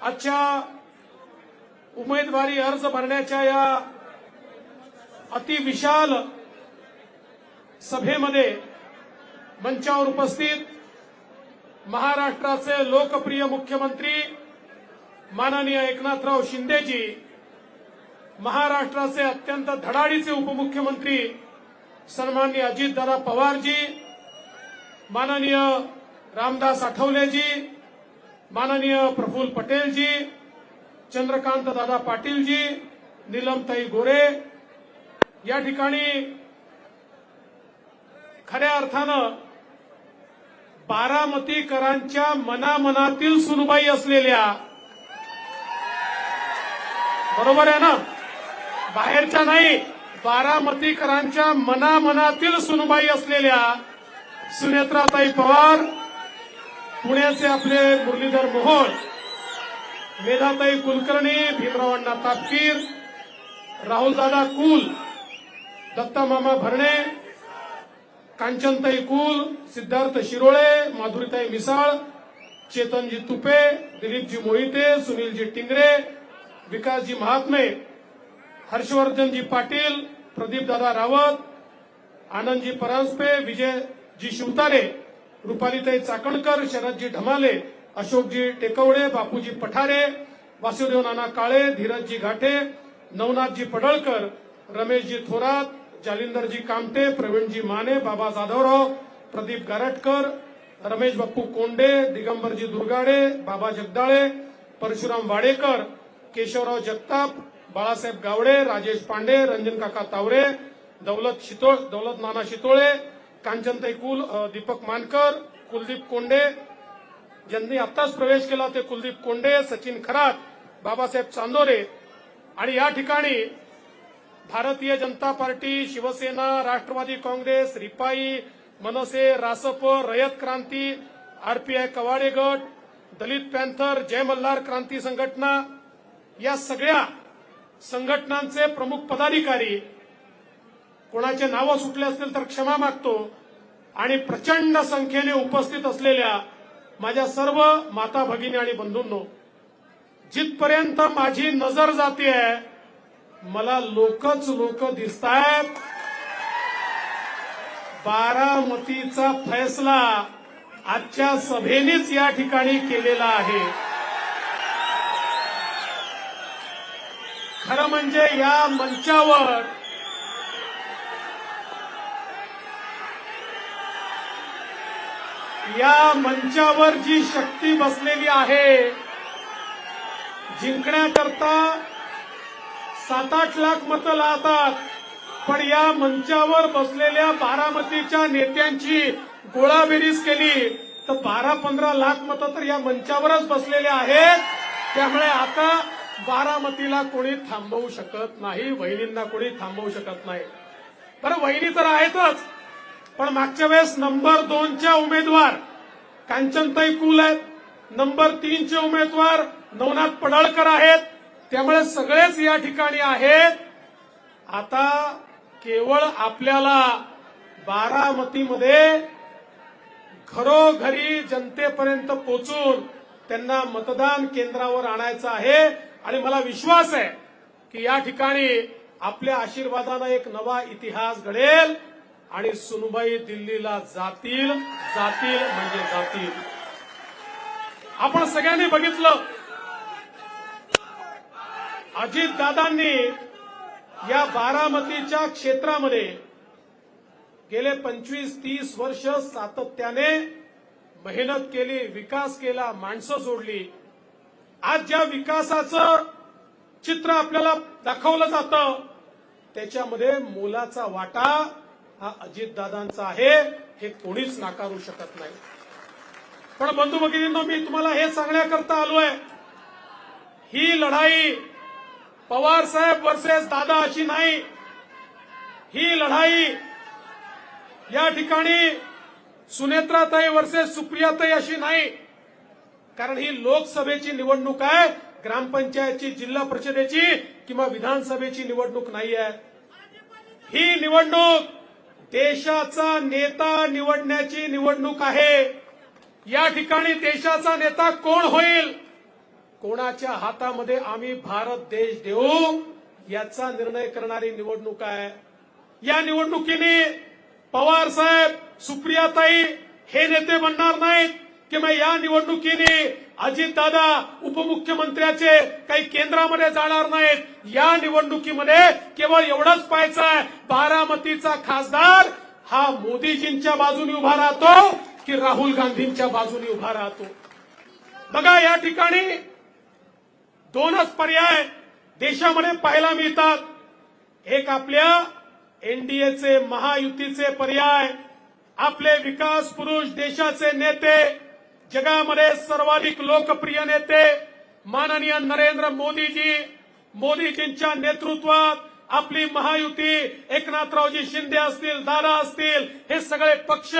आजच्या उमेदवारी अर्ज भरण्याच्या या अतिविशाल सभेमध्ये मंचावर उपस्थित महाराष्ट्राचे लोकप्रिय मुख्यमंत्री माननीय एकनाथराव शिंदेजी महाराष्ट्राचे अत्यंत धडाडीचे उपमुख्यमंत्री सन्माननीय अजितदादा पवारजी माननीय रामदास आठवलेजी माननीय प्रफुल्ल पटेलजी चंद्रकांत दादा पाटीलजी नीलमताई गोरे या ठिकाणी खऱ्या अर्थानं बारामतीकरांच्या मनामनातील सुनबाई असलेल्या बरोबर आहे ना? बाहेरच्या नाही बारामतीकरांच्या मनामनातील सुनबाई असलेल्या सुनेत्राताई पवार पुण्याचे आपले मुरलीधर मोहोळ मेधाताई कुलकर्णी भीमरावांना तापकीर राहुलदादा कुल दत्तामामा भरणे कांचनताई कुल सिद्धार्थ शिरोळे माधुरीताई मिसाळ चेतनजी तुपे दिलीपजी मोहिते सुनीलजी टिंगरे विकासजी महात्मे हर्षवर्धनजी पाटील प्रदीपदादा रावत आनंदजी परांजपे विजयजी शिवतारे रुपालीताई चाकणकर शरदजी ढमाले अशोकजी टेकवडे बापूजी पठारे वासुदेव नाना काळे धीरजजी घाटे नवनाथजी पडळकर रमेशजी थोरात जालिंदरजी कामटे प्रवीणजी माने बाबा जाधवराव प्रदीप गारटकर रमेश बाप्पू कोंडे दिगंबरजी दुर्गाडे बाबा जगदाळे परशुराम वाडेकर केशवराव जगताप बाळासाहेब गावडे राजेश पांडे रंजन काका तावरे दौलत शितोळ दौलत नाना शितोळे कांचनताई कुल दीपक मानकर कुलदीप कोंडे. ज्यांनी आत्ताच प्रवेश केला ते कुलदीप कोंडे सचिन खरात बाबासाहेब चांदोरे. आणि या ठिकाणी भारतीय जनता पार्टी शिवसेना राष्ट्रवादी काँग्रेस रिपाई मनसे रासप रयत क्रांती आरपीआय कवाडे गट दलित पॅन्थर जय मल्हार क्रांती संघटना या सगळ्या संघटनांचे प्रमुख पदाधिकारी कोणाचे नावं सुटले असतील तर क्षमा मागतो. आणि प्रचंड संख्येने उपस्थित असलेल्या माझ्या सर्व माता भगिनी आणि बंधूंनो जिथपर्यंत माझी नजर जाते मला लोकच लोक दिसतायत. बारामतीचा फैसला आजच्या सभेनेच या ठिकाणी केलेला आहे. खरं म्हणजे या मंचावर या मंचावर जी शक्ती बसलेली आहे जिंकण्याकरता सात आठ लाख मतं लावतात पण या मंचावर बसलेल्या बारामतीच्या नेत्यांची गोळाबेरीज केली तर बारा पंधरा लाख मतं तर या मंचावरच बसलेले आहेत. त्यामुळे आता बारामतीला कोणी थांबवू शकत नाही वहिनींना कोणी थांबवू शकत नाही. बरं वहिनी तर आहेतच पण मागच्या वेळेस नंबर दोनच्या उमेदवार कांचनताई कुल आहेत. नंबर तीनचे उमेदवार नवनाथ पडळकर आहेत. त्यामुळे सगळेच या ठिकाणी आहेत. आता केवळ आपल्याला बारामतीमध्ये घरोघरी जनतेपर्यंत पोचून त्यांना मतदान केंद्रावर आणायचं आहे. आणि मला विश्वास आहे की या ठिकाणी आपल्या आशीर्वादानं एक नवा इतिहास घडेल. आणि सुनबाई दिल्लीला जातील जातील म्हणजे जातील. आपण सगळ्यांनी बघितलं. अजितदादांनी या बारामतीच्या क्षेत्रामध्ये गेले पंचवीस तीस वर्ष सातत्याने मेहनत केली विकास केला माणसं जोडली. आज ज्या विकासाचं चित्र आपल्याला दाखवलं जातं त्याच्यामध्ये मोलाचा वाटा हा अजितदादांचा आहे हे कोणीच नाकारू शकत नाही. पण बंधू भगिनींनो मी तुम्हाला हे सांगण्याकरता आलोय ही लढाई पवार साहेब वर्सेस दादा अशी नाही. ही लढाई या ठिकाणी सुनेत्राताई वर्सेस सुप्रियाताई अशी नाही. कारण ही लोकसभेची निवडणूक आहे ग्रामपंचायतची जिल्हा परिषदेची किंवा विधानसभेची निवडणूक नाही आहे ही निवडणूक देशाचा नेता निवडण्याची निवडणूक आहे. या ठिकाणी देशाचा नेता कोण होईल? कोणाच्या हातामध्ये आम्ही भारत देश देऊ याचा निर्णय करणारी निवडणूक आहे. या निवडणुकीने पवार साहेब सुप्रियाताई हे नेते म्हणणार नाहीत किंवा या निवडणुकीने अजितदादा उपमुख्यमंत्र्याचे काही केंद्रामध्ये जाणार नाहीत. या निवडणुकीमध्ये केवळ एवढंच पाहायचं आहे. बारामतीचा खासदार हा मोदीजींच्या बाजूने उभा राहतो की राहुल गांधींच्या बाजूने उभा राहतो. बघा या ठिकाणी दोनच पर्याय देशामध्ये पाहायला मिळतात. एक आपल्या एनडीएचे महायुतीचे पर्याय आपले विकास पुरुष देशाचे नेते जगामध्ये सर्वाधिक लोकप्रिय नेते माननीय नरेंद्र मोदीजी. मोदीजींच्या नेतृत्वात आपली महायुती एकनाथरावजी शिंदे असतील दादा असतील हे सगळे पक्ष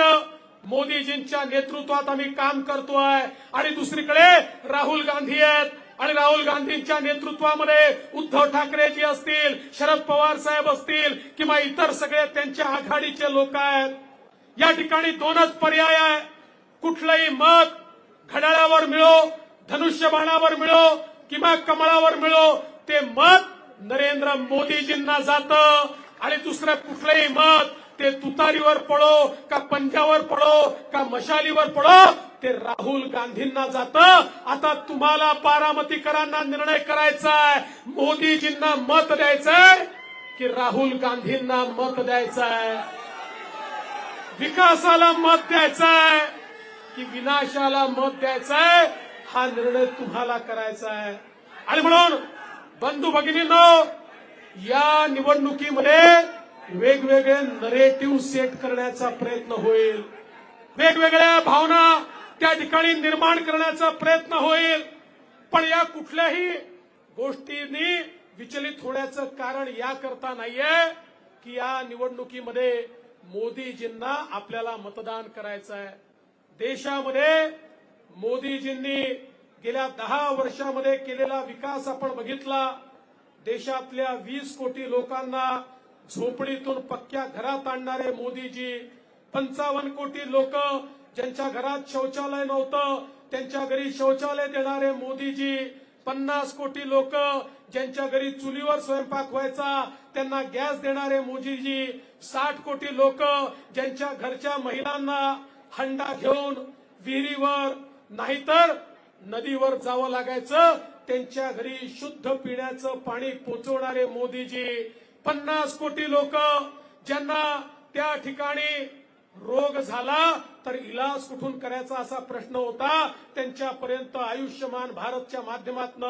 मोदीजींच्या नेतृत्वात आम्ही काम करतोय. आणि दुसरीकडे राहुल गांधी आहेत. आणि राहुल गांधींच्या नेतृत्वामध्ये उद्धव ठाकरेजी असतील शरद पवार साहेब असतील किंवा इतर सगळे त्यांच्या आघाडीचे लोक आहेत. या ठिकाणी दोनच पर्याय आहे कुठलंही मत घड्याळावर मिळो धनुष्यबाणावर मिळो किंवा कमळावर मिळो ते मत नरेंद्र मोदीजींना जातं. आणि दुसरं कुठलंही मत ते तुतारीवर पडो का पंजावर पडो का मशालीवर पडो ते राहुल गांधींना जातं. आता तुम्हाला बारामतीकरांना निर्णय करायचा आहे. मोदीजींना मत द्यायचंय की राहुल गांधींना मत द्यायचंय विकासाला मत द्यायचंय की विनाशाला मत द्यायचंय हा निर्णय तुम्हाला करायचा आहे आणि म्हणून बंधू भगिनींनो या निवडणुकीमध्ये वेगवेगळे नरेटिव्ह सेट करण्याचा प्रयत्न होईल. वेगवेगळ्या भावना त्या ठिकाणी निर्माण करण्याचा प्रयत्न होईल. पण या कुठल्याही गोष्टींनी विचलित होण्याचं कारण याकरता नाहीये की या निवडणुकीमध्ये मोदीजींना आपल्याला मतदान करायचं आहे देशामध्ये मोदीजींनी गेल्या दहा वर्षामध्ये केलेला विकास आपण बघितला. देशातल्या वीस कोटी लोकांना झोपडीतून पक्क्या घरात आणणारे मोदीजी. पंचावन्न कोटी लोक ज्यांच्या घरात शौचालय नव्हतं त्यांच्या घरी शौचालय देणारे मोदीजी. पन्नास कोटी लोक ज्यांच्या घरी चुलीवर स्वयंपाक व्हायचा त्यांना गॅस देणारे मोदीजी. साठ कोटी लोक ज्यांच्या घरच्या महिलांना हंडा घेऊन विहिरीवर नाहीतर नदीवर जावं लागायचं. त्यांच्या घरी शुद्ध पिण्याचं पाणी पोचवणारे मोदीजी. पन्नास कोटी लोक ज्यांना त्या ठिकाणी रोग झाला तर इलाज कुठून करायचा असा प्रश्न होता. त्यांच्यापर्यंत आयुष्यमान भारतच्या माध्यमातून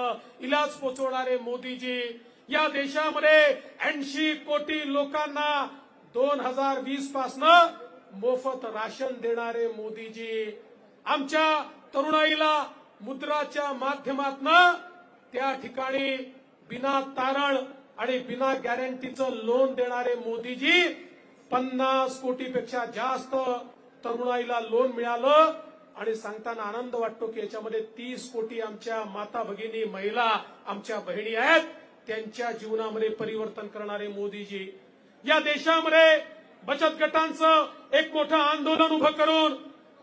इलाज पोचवणारे मोदीजी. या देशामध्ये ऐंशी कोटी लोकांना दोन हजार वीस पासनं मोफत राशन देणारे मोदीजी आमच्या तरुणाईला मुद्राच्या माध्यमातनं त्या ठिकाणी बिना तारण आणि बिना गॅरंटीचं लोन देणारे मोदीजी पन्नास कोटीपेक्षा जास्त तरुणाईला लोन मिळालं. आणि सांगताना आनंद वाटतो की याच्यामध्ये तीस कोटी आमच्या माता भगिनी महिला आमच्या बहिणी आहेत. त्यांच्या जीवनामध्ये परिवर्तन करणारे मोदीजी. या देशामध्ये बचत गटांचं एक मोठं आंदोलन उभं करून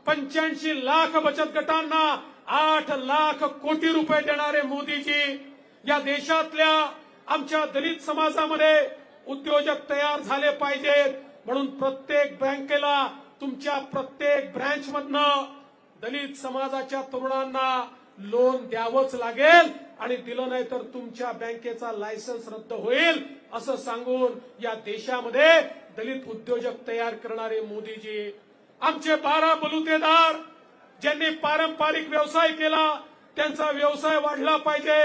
पंच्याऐंशी लाख बचत गटांना आठ लाख कोटी रुपये देणारे मोदीजी या देशातल्या आमच्या दलित समाजामध्ये उद्योजक तयार झाले पाहिजेत. म्हणून प्रत्येक बँकेला तुमच्या प्रत्येक ब्रँच मधनं दलित समाजाच्या तरुणांना लोन द्यावंच लागेल आणि दिलं नाही तर तुमच्या बँकेचा लायसन्स रद्द होईल असं सांगून या देशामध्ये दलित उद्योजक तयार करणारे मोदीजी आमचे बारा बलुतेदार ज्यांनी पारंपरिक व्यवसाय केला त्यांचा व्यवसाय वाढला पाहिजे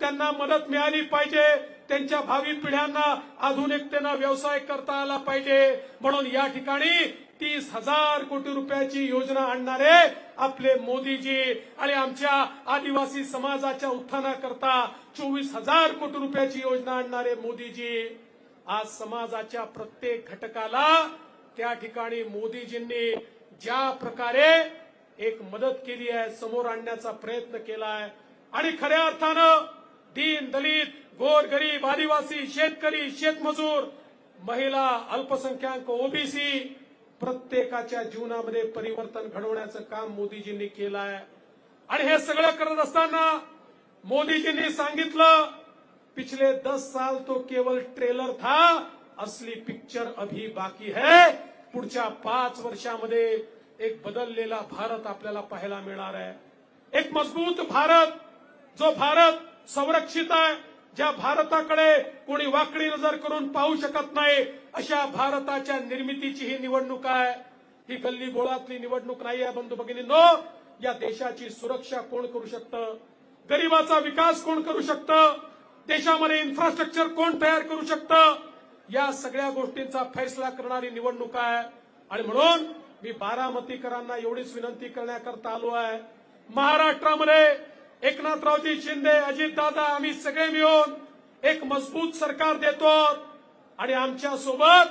त्यांना मदत मिळाली पाहिजे त्यांच्या भावी पिढ्यांना आधुनिकतेनं व्यवसाय करता आला पाहिजे. म्हणून या ठिकाणी तीस हजार कोटी रुपयाची योजना आणणारे आपले मोदीजी आणि आमच्या आदिवासी समाजाच्या उत्थानाकरता चोवीस हजार कोटी रुपयाची योजना आणणारे मोदीजी. आज समाजाच्या प्रत्येक घटकाला त्या ठिकाणी मोदीजींनी ज्या प्रकारे एक मदत केली आहे समोर आणण्याचा प्रयत्न केलाय आणि खऱ्या अर्थानं दीन दलित गोर गरीब आदिवासी शेतकरी शेतमजूर महिला अल्पसंख्याक ओबीसी प्रत्येकाच्या जीवनामध्ये परिवर्तन घडवण्याचं काम मोदीजींनी केलं आहे. आणि हे सगळं करत असताना मोदीजींनी सांगितलं पिछले दस साल तो केवल ट्रेलर था असली पिक्चर अभी बाकी है। पुढच्या पाच वर्षामध्ये एक बदललेला भारत आपल्याला पाहायला मिळणार आहे. एक मजबूत भारत जो भारत संरक्षित आहे ज्या भारताकडे कोणी वाकडी नजर करून पाहू शकत नाही अशा भारताच्या निर्मितीची ही निवडणूक आहे. ही गल्ली बोळातली निवडणूक नाही आहे बंधू भगिनींनो. या देशाची सुरक्षा कोण करू शकतं? गरीबाचा विकास कोण करू शकतं? देशामध्ये इन्फ्रास्ट्रक्चर कोण तयार करू शकतं? या सगळ्या गोष्टींचा फैसला करणारी निवडणूक आहे. आणि म्हणून मी बारामतीकरांना एवढीच विनंती करण्याकरता आलो आहे. महाराष्ट्रामध्ये एकनाथरावजी शिंदे अजितदादा आम्ही सगळे मिळून एक मजबूत सरकार देतो. आणि आमच्यासोबत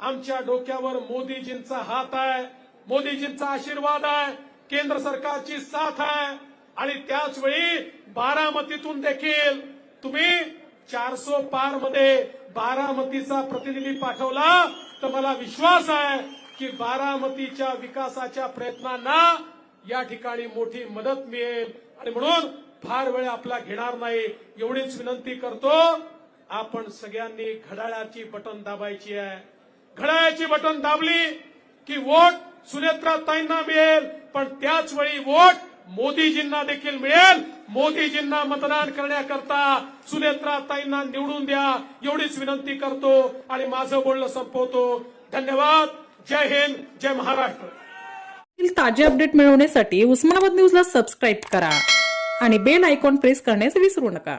आमच्या डोक्यावर मोदीजींचा हात आहे. मोदीजींचा आशीर्वाद आहे. केंद्र सरकारची साथ आहे. आणि त्याचवेळी बारामतीतून देखील तुम्ही चारसो पारमध्ये बारामतीचा प्रतिनिधी पाठवला तर मला विश्वास आहे की बारामतीच्या विकासाच्या प्रयत्नांना या ठिकाणी मोठी मदत मिळेल. आणि म्हणून फार वेळ आपला घेणार नाही एवढीच विनंती करतो. आपण सगळ्यांनी घड्याळाची बटन दाबायची आहे. घड्याळाची बटन दाबली की वोट सुनेत्रा ताईंना मिळेल पण त्याच वेळी वोट मोदीजींना देखील मिळेल. मोदीजींना मतदान करण्याकरता सुनेत्राताईंना निवडून द्या. एवढीच विनंती करतो आणि माझं बोलणं संपवतो. धन्यवाद. जय हिंद. जय महाराष्ट्र. ताजे अपडेट मिळवण्यासाठी उस्मानाबाद न्यूजला सबस्क्राईब करा आणि बेल आयकॉन प्रेस करण्यास विसरू नका.